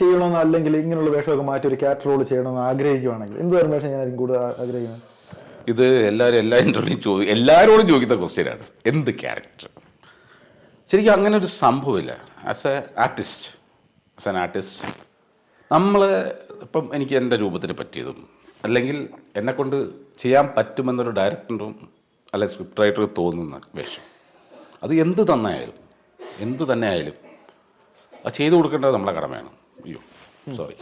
ചെയ്യണമെന്ന് അല്ലെങ്കിൽ ഇങ്ങനെയുള്ള വേഷമൊക്കെ മാറ്റി ഒരു ക്യാരക്ടർ റോൾ ചെയ്യണമെന്ന് ആഗ്രഹിക്കുവാണെങ്കിൽ എന്ത് തരം വേഷം ഞാനായിരിക്കും കൂടുതൽ ആഗ്രഹിക്കുന്നത്? ഇത് എല്ലാവരും എല്ലാ ഇന്റർവ്യൂയും ചോദി എല്ലാവരോടും ചോദിക്കുന്ന ക്വസ്റ്റ്യനാണ് എന്ത് ക്യാരക്ടർ ശരിക്കും അങ്ങനെ ഒരു സംഭവമില്ല. As a artist as an artist നമ്മൾ ഇപ്പം എനിക്ക് എന്റെ രൂപത്തിന് പറ്റിയതും അല്ലെങ്കിൽ എന്നെക്കൊണ്ട് ചെയ്യാൻ പറ്റുമെന്നൊരു ഡയറക്ടറും അല്ലെ സ്ക്രിപ്റ്റ് റൈറ്ററും തോന്നുന്ന വേഷം. അത് എന്ത് തന്നെയായാലും എന്ത് തന്നെ ആയാലും അത് ചെയ്തു കൊടുക്കേണ്ടത് നമ്മളെ കടമയാണ്. അയ്യോ സോറി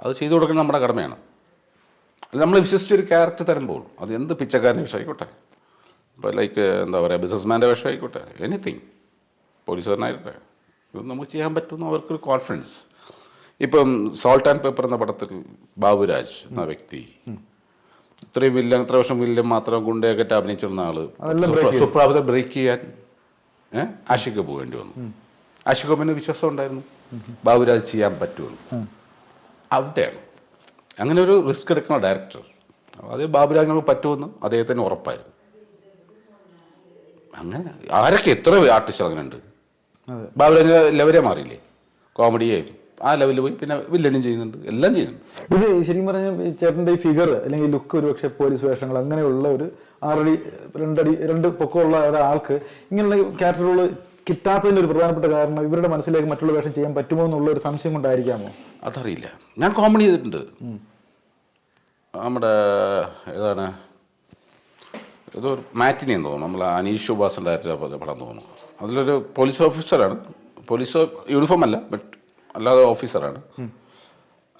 അത് ചെയ്തു കൊടുക്കേണ്ടത് നമ്മുടെ കടമയാണ്. നമ്മൾ വിശ്വസിച്ചൊരു ക്യാരക്ടർ തരുമ്പോൾ അത് എന്ത് പിച്ചക്കാരന്റെ വിഷയമായിക്കോട്ടെ? ഇപ്പോൾ ലൈക്ക് എന്താ പറയുക ബിസിനസ്മാന്റെ വിഷയമായിക്കോട്ടെ എനിത്തിങ് പോലീസുകാരനായിക്കോട്ടെ. ഇത് നമുക്ക് ചെയ്യാൻ പറ്റുമെന്ന് അവർക്കൊരു കോൺഫിഡൻസ് ഇപ്പം സോൾട്ട് ആൻഡ് പേപ്പർ എന്ന പടത്തിൽ ബാബുരാജ് എന്ന വ്യക്തി ഇത്രയും വില്ലൻ ഇത്ര വർഷം വില്ലൻ മാത്രം ഗുണ്ടയൊക്കെ അഭിനയിച്ചിരുന്ന ആൾ അതെല്ലാം break സുപ്ര- ചെയ്തു. സുപ്രഭാതത്തെ ബ്രേക്ക് ചെയ്യാൻ ആശിക്ക് പോകേണ്ടി വന്നു. ആഷിക്കോമിന് വിശ്വാസം ഉണ്ടായിരുന്നു. ബാബുരാജ് ചെയ്യാൻ പറ്റുമെന്ന് അവിടെയാണ്. അങ്ങനെ ഒരു റിസ്ക് എടുക്കുന്ന ഡയറക്ടർ അത് ബാബുരാജിനോട് പറ്റുമെന്ന് അദ്ദേഹത്തിന് ഉറപ്പായിരുന്നു. അങ്ങനെ ആരൊക്കെ എത്ര ആർട്ടിസ്റ്റ് അങ്ങനെ ഉണ്ട് അതെ. ബാബുരാജിന്റെ ലെവലേ മാറിയില്ലേ? കോമഡിയെ ആ ലെവലിൽ പോയി പിന്നെ വില്ലനും ചെയ്യുന്നുണ്ട്. എല്ലാം ചെയ്യുന്നുണ്ട്. ഇത് ശരിക്കും പറഞ്ഞ ചേട്ടന്റെ ഈ ഫിഗർ അല്ലെങ്കിൽ ലുക്ക് ഒരു പക്ഷേ പോലീസ് വേഷങ്ങൾ അങ്ങനെയുള്ള ഒരു ആറടി രണ്ടടി രണ്ട് പൊക്കമുള്ള ഒരാൾക്ക് ഇങ്ങനെയുള്ള ക്യാരക്ടറുകൾ കിട്ടാത്തതിന്റെ ഒരു പ്രധാനപ്പെട്ട കാരണം ഇവരുടെ മനസ്സിലേക്ക് മറ്റുള്ള വേഷം ചെയ്യാൻ പറ്റുമോ എന്നുള്ള ഒരു സംശയം കൊണ്ടായിരിക്കാമോ? അതറിയില്ല. ഞാൻ കോമഡി ചെയ്തിട്ടുണ്ട്. നമ്മുടെ ഏതാണ് ഏതോ ഒരു മാറ്റിനി എന്ന് തോന്നുന്നു. നമ്മൾ അനീഷ് സുഭാസ് ഡയറക്ടർ പടം തോന്നുന്നു. അതിലൊരു പോലീസ് ഓഫീസറാണ് പോലീസ് യൂണിഫോം അല്ല ബട്ട് അല്ലാതെ ഓഫീസറാണ്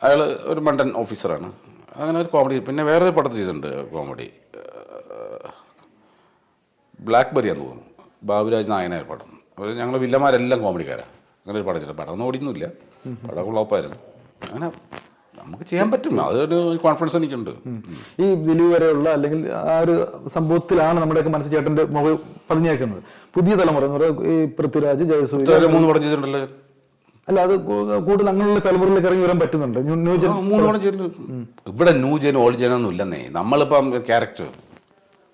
അയാൾ ഒരു മണ്ടൻ ഓഫീസറാണ് അങ്ങനെ ഒരു കോമഡി പിന്നെ വേറൊരു പടത്തിൽ ചെയ്തിട്ടുണ്ട് കോമഡി ബ്ലാക്ക് ബെറിയാന്ന് തോന്നുന്നു. ബാബുരാജ് നായനായ പടം. അത് ഞങ്ങൾ വില്ലന്മാരെല്ലാം കോമഡിക്കാരാണ് അങ്ങനെ ഒരു പടം ചെയ്തിട്ടുണ്ട് പടം ഒന്നും ഓടിയൊന്നുമില്ല. പടം കുളപ്പായിരുന്നു അങ്ങനെ നമുക്ക് ചെയ്യാൻ പറ്റും. അതൊരു കോൺഫിഡൻസ് എനിക്കുണ്ട്. ഈ ദിലീപ് വരെയുള്ള അല്ലെങ്കിൽ ആ ഒരു സംഭവത്തിലാണ് നമ്മുടെയൊക്കെ മനസ്സിൽ ചേട്ടന്റെ മുഖം പതിഞ്ഞേക്കുന്നത്. പുതിയ തലമുറ എന്ന് പറയുന്നത് ഈ പൃഥ്വിരാജ് ജയസൂര്യ മൂന്ന് പടം ചെയ്തിട്ടുണ്ടല്ലോ? അല്ല അത് കൂടുതൽ അങ്ങനെയുള്ള തലമുറയിലേക്ക് ഇറങ്ങി വരാൻ പറ്റുന്നുണ്ട്. ന്യൂ- ന്യൂ മൂന്ന് പടം ചെയ്തിട്ടുണ്ട്. ഇവിടെ ന്യൂ ജൻ ഓൾഡ് ജനൊന്നും ഒന്നും ഇല്ലെന്നേ. നമ്മളിപ്പം ക്യാരക്ടർ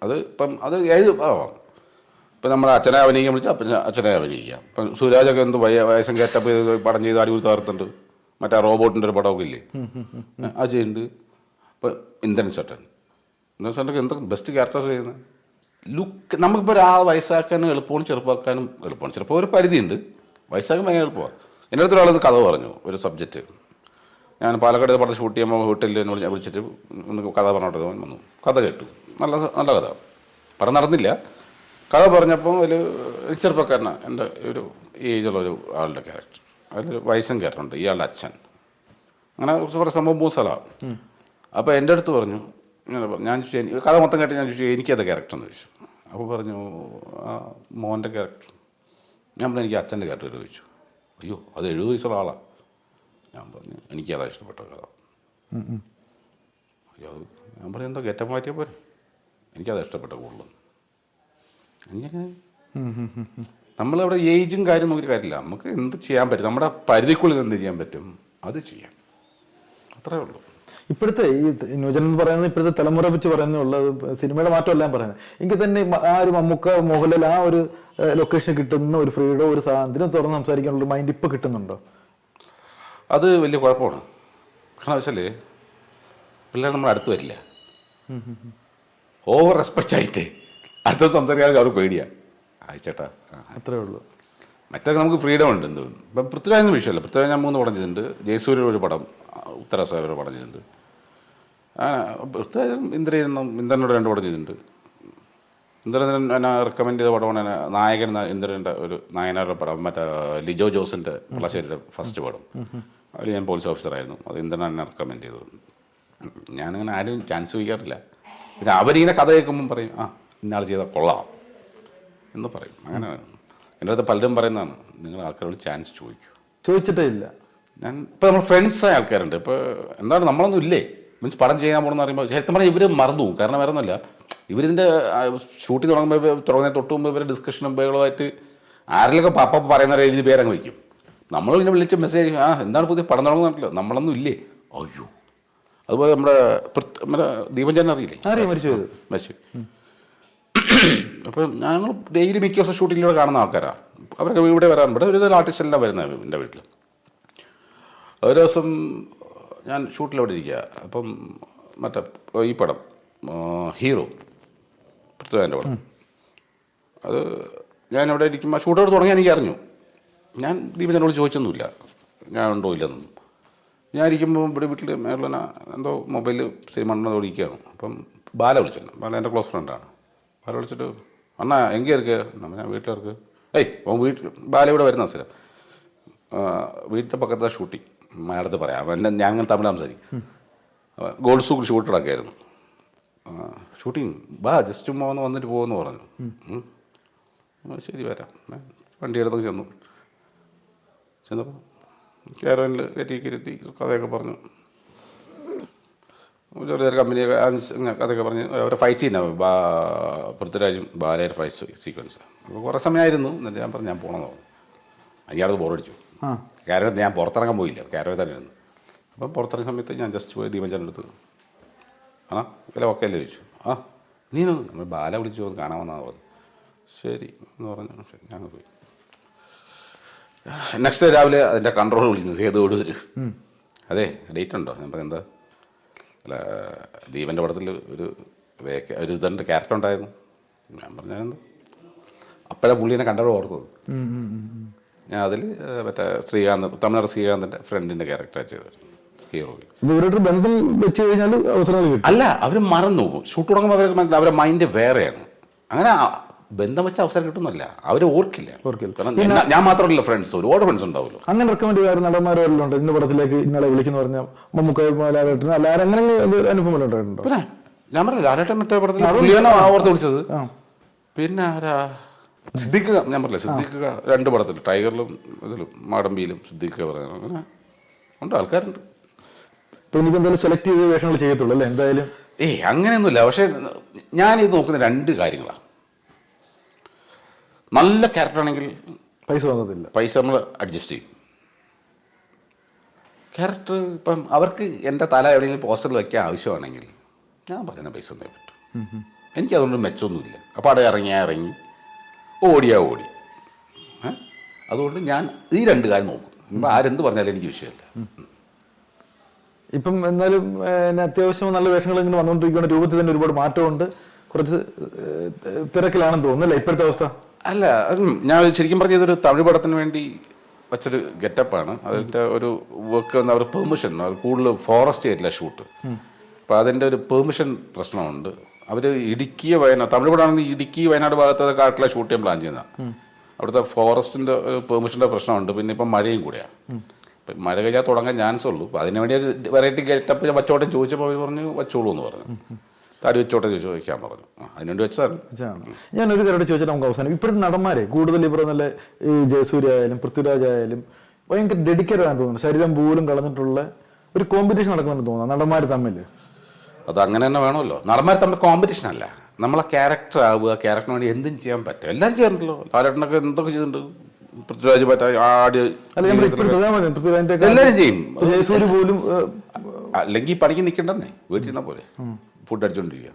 അത് ഇപ്പം അത് ഏത് ഇപ്പം നമ്മുടെ അച്ഛനെ അഭിനയിക്കാൻ വിളിച്ചാൽ അപ്പം അച്ഛനെ അഭിനയിക്കാം. ഇപ്പം സുരാജൊക്കെ എന്ത് വയ വയസ്സം കയറ്റപ്പ് പടം ചെയ്ത് അടിപൊളി തകർത്തുണ്ട് മറ്റേ റോബോട്ടിന്റെ ഒരു പടമൊക്കെ ഇല്ലേ? അത് ചെയ്യുന്നുണ്ട്. ഇപ്പം ഇന്ദ്രൻ ചേട്ടൻ. ഇന്ദ്രൻ ചേട്ടൻ എന്തൊക്കെ ബെസ്റ്റ് ക്യാരക്ടേഴ്സ് ചെയ്യുന്നത് ലുക്ക് നമുക്കിപ്പോൾ ഒരാൾ വയസ്സാക്കാനും എളുപ്പമാണ് ചെറുപ്പമാക്കാനും എളുപ്പമാണ്. ചിലപ്പോൾ ഒരു പരിധിയുണ്ട്. വയസ്സാക്കാൻ ഭയങ്കര എളുപ്പമാണ് എന്റെ അടുത്ത് ഒരാളത് കഥ പറഞ്ഞു ഒരു സബ്ജക്റ്റ് ഞാൻ പാലക്കാട് പടം ഷൂട്ട് ചെയ്യുമ്പോൾ വീട്ടിൽ എന്നോട് വിളിച്ചിട്ട് ഒന്ന് കഥ പറഞ്ഞോട്ട് വന്നു കഥ കേട്ടു. നല്ല നല്ല കഥ. പടം നടന്നില്ല. കഥ പറഞ്ഞപ്പോൾ ഒരു ചെറുപ്പക്കാരനാണ് എന്റെ ഒരു ഏജുള്ള ഒരു ആളുടെ ക്യാരക്ടർ അതിലൊരു വയസ്സും കയറുന്നുണ്ട് ഇയാളുടെ അച്ഛൻ. അങ്ങനെ കുറച്ച് കുറേ സംഭവം മൂന്ന് സ്ഥലമാണ് അപ്പോൾ എന്റെ അടുത്ത് പറഞ്ഞു ഞാൻ പറഞ്ഞു ഞാൻ ചോദിച്ചു കഥ മൊത്തം കേട്ട് ഞാൻ ചോദിച്ചു എനിക്കത് ക്യാരക്ടർ എന്ന് ചോദിച്ചു. അപ്പോൾ പറഞ്ഞു ആ മോന്റെ ക്യാരക്ടർ ഞാൻ പറഞ്ഞു എനിക്ക് അച്ഛന്റെ ക്യാരക്ടർ ചോദിച്ചു. അയ്യോ അത് എഴുപത് വയസ്സുള്ള ആളാണ് ഞാൻ പറഞ്ഞു എനിക്ക് അതാ ഇഷ്ടപ്പെട്ട കഥ? അയ്യോ ഞാൻ പറഞ്ഞു എന്തോ ഗെറ്റപ്പ് മാറ്റിയാൽ പോരെ. എനിക്കതാ ഇഷ്ടപ്പെട്ട കൂടുതലും നമ്മളവിടെ ഏജും കാര്യം നോക്കിയിട്ട് കാര്യമില്ല. നമുക്ക് എന്ത് ചെയ്യാൻ പറ്റും? നമ്മുടെ പരിധിക്കുള്ളിൽ എന്ത് ചെയ്യാൻ പറ്റും? അത് ചെയ്യാം. അത്രേ ഉള്ളൂ. ഇപ്പോഴത്തെ ഈ യുവജനം എന്ന് പറയുന്നത് ഇപ്പോഴത്തെ തലമുറ വെച്ച് പറയുന്നുള്ളത് സിനിമയുടെ മാറ്റമല്ല ഞാൻ പറയുന്നത്. എങ്കിൽ തന്നെ ആ ഒരു മമ്മൂക്ക മോഹൻലാൽ ആ ഒരു ലൊക്കേഷൻ കിട്ടുന്ന ഒരു ഫ്രീഡോ ഒരു സ്വാതന്ത്ര്യം തുറന്ന് സംസാരിക്കാനുള്ള മൈൻഡ് ഇപ്പോൾ കിട്ടുന്നുണ്ടോ? അത് വലിയ കുഴപ്പമാണ്. കാരണം വെച്ചാൽ പിള്ളേർ നമ്മുടെ അടുത്ത് വരില്ല. ഓവർ റെസ്പെക്റ്റ് ആയിട്ട്. അടുത്ത സംസാരിക്കാൻ അവർ പേടിയാണ് ആയിച്ചേട്ടാ. അത്രേ ഉള്ളൂ. മറ്റൊക്കെ നമുക്ക് ഫ്രീഡം ഉണ്ട് എന്ത്. ഇപ്പം പൃഥ്വിരാജിന് വിഷയമല്ല. പൃഥ്വിരാജ് ഞാൻ മൂന്ന് പടം ചെയ്തിട്ടുണ്ട്. ജയസൂര്യ ഒരു പടം ഉത്തരസായ ഒരു പടം ചെയ്തിട്ടുണ്ട്. പൃഥ്വിരാജ് ഇന്ദ്രനും ഇന്ദ്രനോട് രണ്ട് പടം ചെയ്തിട്ടുണ്ട്. ഇന്ദ്രൻ എന്നെ റെക്കമെൻഡ് ചെയ്ത പടമാണ് എന്നെ നായകൻ ഇന്ദ്രന്റെ ഒരു നായനാരുടെ പടം. മറ്റേ ലിജോ ജോസിന്റെ പിള്ളശ്ശേരിയുടെ ഫസ്റ്റ് പടം. അതിൽ ഞാൻ പോലീസ് ഓഫീസറായിരുന്നു അത് ഇന്ദ്രൻ എന്നെ റെക്കമെൻഡ് ചെയ്തു. ഞാനിങ്ങനെ ആരും ചാൻസ് ചോദിക്കാറില്ല. പിന്നെ അവരിങ്ങനെ കഥ കേൾക്കുമ്പം പറയും ആ ഇന്നാൾ ചെയ്താൽ കൊള്ളാം എന്ന് പറയും. അങ്ങനെ എന്റെ അടുത്ത് പലരും പറയുന്നതാണ് നിങ്ങൾ ആൾക്കാരോട് ചാൻസ് ചോദിക്കൂ. ചോദിച്ചിട്ടേ ഇല്ല. ഞാൻ ഇപ്പോൾ നമ്മൾ ഫ്രണ്ട്സായ ആൾക്കാരുണ്ട്. ഇപ്പോൾ എന്താണ് നമ്മളൊന്നും ഇല്ലേ? മീൻസ് പടം ചെയ്യാൻ പോകണമെന്ന് പറയുമ്പോൾ ശരിക്കും പറഞ്ഞാൽ ഇവർ മറന്നു പോകും. കാരണം വേറെ ഒന്നുമല്ല ഇവരിതിന്റെ ഷൂട്ടിംഗ് തുടങ്ങുമ്പോൾ തുടങ്ങുന്നതിന് തൊട്ട് മുമ്പ് ഇവരുടെ ഡിസ്കഷനും ബഹളമായിട്ട് ആരെങ്കിലൊക്കെ പപ്പ പറയുന്ന എഴുതി പേരങ്ങ് വയ്ക്കും. നമ്മൾ ഇങ്ങനെ വിളിച്ച് മെസ്സേജ് ആ എന്താണ് പുതിയ പടം തുടങ്ങുന്നില്ല നമ്മളൊന്നും ഇല്ലേ? അയ്യോ. അതുപോലെ നമ്മുടെ നമ്മുടെ ദീപഞ്ചാൻ അറിയില്ലേ? മരിച്ചു മരിച്ചു അപ്പം ഞങ്ങൾ ഡെയിലി മിക്ക ദിവസം ഷൂട്ടിങ്ങിലൂടെ കാണുന്ന ആൾക്കാരാണ് അവരൊക്കെ ഇവിടെ വരാൻ ഇവിടെ ഒരു ആർട്ടിസ്റ്റ് എല്ലാം വരുന്നത് എന്റെ വീട്ടിൽ ഒരു ദിവസം ഞാൻ ഷൂട്ടിലവിടെ ഇരിക്കുക അപ്പം മറ്റേ ഈ പടം ഹീറോ പൃഥ്വിന്റെ പടം. അത് ഞാൻ അവിടെ ഇരിക്കുമ്പോൾ ഷൂട്ട് അവിടെ തുടങ്ങി എനിക്ക് അറിഞ്ഞു ഞാൻ ദീപജനോട് ചോദിച്ചൊന്നുമില്ല. ഞാൻ ഉണ്ടോ ഇല്ലെന്നും. ഞാൻ ഇരിക്കുമ്പോൾ ഇവിടെ വീട്ടിൽ മേളന എന്തോ മൊബൈൽ സിനിമ ഉണ്ടെന്ന് വിളിക്കുകയാണ് അപ്പം ബാല വിളിച്ചിട്ടുണ്ട് ബാല എന്റെ ക്ലോസ് ഫ്രണ്ടാണ് ബാല വിളിച്ചിട്ട് അണ്ണാ എങ്കിൽ ഇരിക്കുക നമ്മൾ ഞാൻ ഇറക്കുക ഏയ് അവൻ വീട്ടിൽ ബാല ഇവിടെ വരുന്ന അവസരം വീട്ടിന്റെ പക്കത്തെ ഷൂട്ടിങ് മാഡത്ത് പറയാം അവന്റെ ഞാൻ അങ്ങനെ തമിഴ് സംസാരിക്കും ഗോൾഡ് സൂക്കിൽ ഷൂട്ട് ഇടക്കായിരുന്നു ഷൂട്ടിങ് ബാ ജസ്റ്റ് മോന്ന് വന്നിട്ട് പോകുമെന്ന് പറഞ്ഞു ശരി വരാം വണ്ടി എടുത്തൊക്കെ ചെന്നു ചെന്നപ്പോൾ കയറോനിൽ കയറ്റി കയറ്റി കഥയൊക്കെ പറഞ്ഞു ചെറിയ കമ്പനി അതൊക്കെ പറഞ്ഞ് അവരെ ഫൈറ്റ് ചെയ്യുന്ന ബാ പൃഥ്വിരാജും ബാലയർ ഫൈറ്റ് സീക്വൻസ് അപ്പോൾ കുറേ സമയമായിരുന്നു എന്നിട്ട് ഞാൻ പറഞ്ഞു ഞാൻ പോകണമെന്ന് പറഞ്ഞു. അയാളത് ബോറടിച്ചു കാരണം ഞാൻ പുറത്തിറങ്ങാൻ പോയില്ല കാരണം തന്നെ ഇരുന്നു അപ്പം പുറത്തിറങ്ങിയ സമയത്ത് ഞാൻ ജസ്റ്റ് പോയി ദീപഞ്ചന്റെ അടുത്ത് ആ വില ഓക്കെ അല്ലേ? ചോദിച്ചു. ആ നീനു നമ്മൾ ബാല വിളിച്ചു ഒന്ന് കാണാമെന്നാണ് പറഞ്ഞു ശരി എന്ന് പറഞ്ഞു ശരി ഞങ്ങൾ പോയി. നെക്സ്റ്റ് രാവിലെ അതിന്റെ കൺട്രോൾ വിളിക്കുന്നു സേതു ഒരു അതെ ഡേറ്റ് ഉണ്ടോ? ഞാൻ പറയുന്നത് എന്താ? ദീപന്റെ പടത്തിൽ ഒരു വേക്ക ഒരു ഇതന്റെ ക്യാരക്ടർ ഉണ്ടായിരുന്നു. ഞാൻ പറഞ്ഞാൽ അപ്പോഴാണ് പുള്ളിനെ കണ്ടപ്പോൾ ഓർത്തത്. ഞാൻ അതിൽ മറ്റേ ശ്രീകാന്ത് തമിഴ്നാട് ശ്രീകാന്തിന്റെ ഫ്രണ്ടിന്റെ ക്യാരക്ടറാണ് ചെയ്തത് ഇവരുടെ ബന്ധം വെച്ച് കഴിഞ്ഞാൽ അവസരങ്ങൾ അല്ല അവർ മറന്നു ഷൂട്ട് തുടങ്ങുമ്പോൾ അവരെ മനസ്സിലാവും അവരുടെ മൈൻഡ് വേറെയാണ്. അങ്ങനെ ബന്ധം വെച്ച അവസരം കിട്ടുന്നില്ല. അവർ ഓർക്കില്ല. ഓർക്കില്ല. കാരണം ഞാൻ- മാത്രമല്ല ഫ്രണ്ട്സ് ഒരുപാട് ഫ്രണ്ട്സ് ഉണ്ടാവുമല്ലോ. അങ്ങനെ റെക്കമെൻഡ് ചെയ്യാറ് നടന്മാരോ വല്ലതും ഉണ്ട് ഇന്ന പടത്തിലേക്ക് ഇന്നലെ വിളിക്കുന്ന പറഞ്ഞാൽ മമ്മൂക്ക ലാലേട്ടൻ അല്ല അങ്ങനെ അനുഭവം ഉണ്ടായിട്ടുണ്ടോ? പിന്നെ ഞാൻ പറഞ്ഞില്ല ലാലേട്ടൻ മറ്റേ പടത്തിൽ ഓർത്ത് വിളിച്ചത്? പിന്നെ ആരാ? സിദ്ദിഖ് ഞാൻ പറഞ്ഞില്ല സിദ്ദിഖ് രണ്ട് പടത്തിൽ ടൈഗറിലും ഇതിലും മാടമ്പിയിലും സിദ്ദിഖ് പറയുന്നത്. അങ്ങനെ ഉണ്ട് ആൾക്കാരുണ്ട്. ഇപ്പൊ എനിക്ക് എന്തായാലും സെലക്ട് ചെയ്ത വേഷങ്ങൾ ചെയ്യത്തുള്ളൂ അല്ലേ? എന്തായാലും. ഏയ് അങ്ങനെയൊന്നുമില്ല. പക്ഷേ ഞാനിത് നോക്കുന്ന രണ്ട് കാര്യങ്ങളാണ് നല്ല ക്യാരക്ടർ ആണെങ്കിൽ പൈസ വാങ്ങത്തില്ല പൈസ നമ്മൾ അഡ്ജസ്റ്റ് ചെയ്യും. ക്യാരക്ടർ ഇപ്പം അവർക്ക് എന്റെ തല എവിടെയെങ്കിലും പോസ്റ്ററിൽ വയ്ക്കാൻ ആവശ്യമാണെങ്കിൽ ഞാൻ പറയുന്ന പൈസ ഒന്നേ പറ്റും. എനിക്കതുകൊണ്ട് മെച്ചമൊന്നുമില്ല. അപ്പോൾ അവിടെ ഇറങ്ങിയാൽ ഇറങ്ങി ഓടിയാ ഓടി? അതുകൊണ്ട് ഞാൻ ഈ രണ്ട് കാര്യം നോക്കും. ഇപ്പം ആരെന്ത് പറഞ്ഞാലും എനിക്ക് വിഷയമല്ല. ഇപ്പം എന്നാലും അത്യാവശ്യം നല്ല വേഷങ്ങൾ ഇങ്ങനെ വന്നുകൊണ്ടിരിക്കുന്ന രൂപത്തിൽ തന്നെ ഒരുപാട് മാറ്റമുണ്ട്. കുറച്ച് തിരക്കിലാണെന്ന് തോന്നുന്നല്ലേ ഇപ്പോഴത്തെ അവസ്ഥ? അല്ല ഞാൻ ശരിക്കും പറഞ്ഞ ഇതൊരു തമിഴ് പടത്തിന് വേണ്ടി വച്ചൊരു ഗെറ്റപ്പാണ്. അതിന്റെ ഒരു വർക്ക് വന്ന അവർ പെർമിഷൻ കൂടുതൽ ഫോറസ്റ്റ് ആയിട്ടില്ല ഷൂട്ട് അപ്പോൾ അതിന്റെ ഒരു പെർമിഷൻ പ്രശ്നമുണ്ട്. അവർ ഇടുക്കി വയനാട് തമിഴ് പടമാണെങ്കിൽ ഇടുക്കി വയനാട് ഭാഗത്തൊക്കെ കാട്ടിലെ ഷൂട്ട് ചെയ്യാൻ പ്ലാൻ ചെയ്യുന്ന അവിടുത്തെ ഫോറസ്റ്റിന്റെ ഒരു പെർമിഷന്റെ പ്രശ്നമുണ്ട്. പിന്നെ ഇപ്പം മഴയും കൂടെയാണ് ഇപ്പം മഴ കഴിഞ്ഞാൽ തുടങ്ങാൻ ചാൻസ് ഉള്ളൂ. അപ്പോൾ അതിന് വേണ്ടി ഒരു വെറൈറ്റി ഗെറ്റപ്പ് ഞാൻ വച്ചോട്ടെ ചോദിച്ചപ്പോൾ അവർ പറഞ്ഞു വച്ചോളൂ എന്ന് പറഞ്ഞു. താടി വെച്ചോട്ടെ ചോദിച്ചു ചോദിക്കാൻ പറഞ്ഞു. അതിനുവേണ്ടി വെച്ചതാണ്. ഞാനൊരു ഞാൻ ഒരു കാര്യം ചോദിച്ചാൽ നമുക്ക് അവസാനം ഇപ്പോഴത്തെ നടന്മാരെ കൂടുതൽ ഇവിടെ നല്ല ഈ ജയസൂര്യ ആയാലും പൃഥ്വിരാജ് ആയാലും ഭയങ്കര ഡെഡിക്കേറ്റഡ് ആണെന്ന് തോന്നുന്നു. ശരീരം പോലും കളഞ്ഞിട്ടുള്ള ഒരു കോമ്പറ്റീഷൻ നടക്കുമെന്ന് തോന്നുന്നു. നടന്മാർ തമ്മിൽ. അത് അങ്ങനെ തന്നെ വേണമല്ലോ. നടന്മാർ തമ്മിൽ കോമ്പറ്റീഷൻ അല്ല. നമ്മളെ ക്യാരക്ടർ ആവുക ക്യാരക്ടറിന് വേണ്ടി എന്തും ചെയ്യാൻ പറ്റും. എല്ലാവരും ചെയ്യാറുണ്ടല്ലോ. ലാലേട്ടനൊക്കെ എന്തൊക്കെ ചെയ്തിട്ടുണ്ട്? പൃഥ്വിരാജ് പറ്റാ ആടി എല്ലാവരും ചെയ്യും. പോലും അല്ലെങ്കിൽ പണിക്ക് നിൽക്കണ്ടെന്നേ വീട്ടിൽ നിന്ന പോലെ ഫുഡ് അടിച്ചോണ്ടിരിക്കുക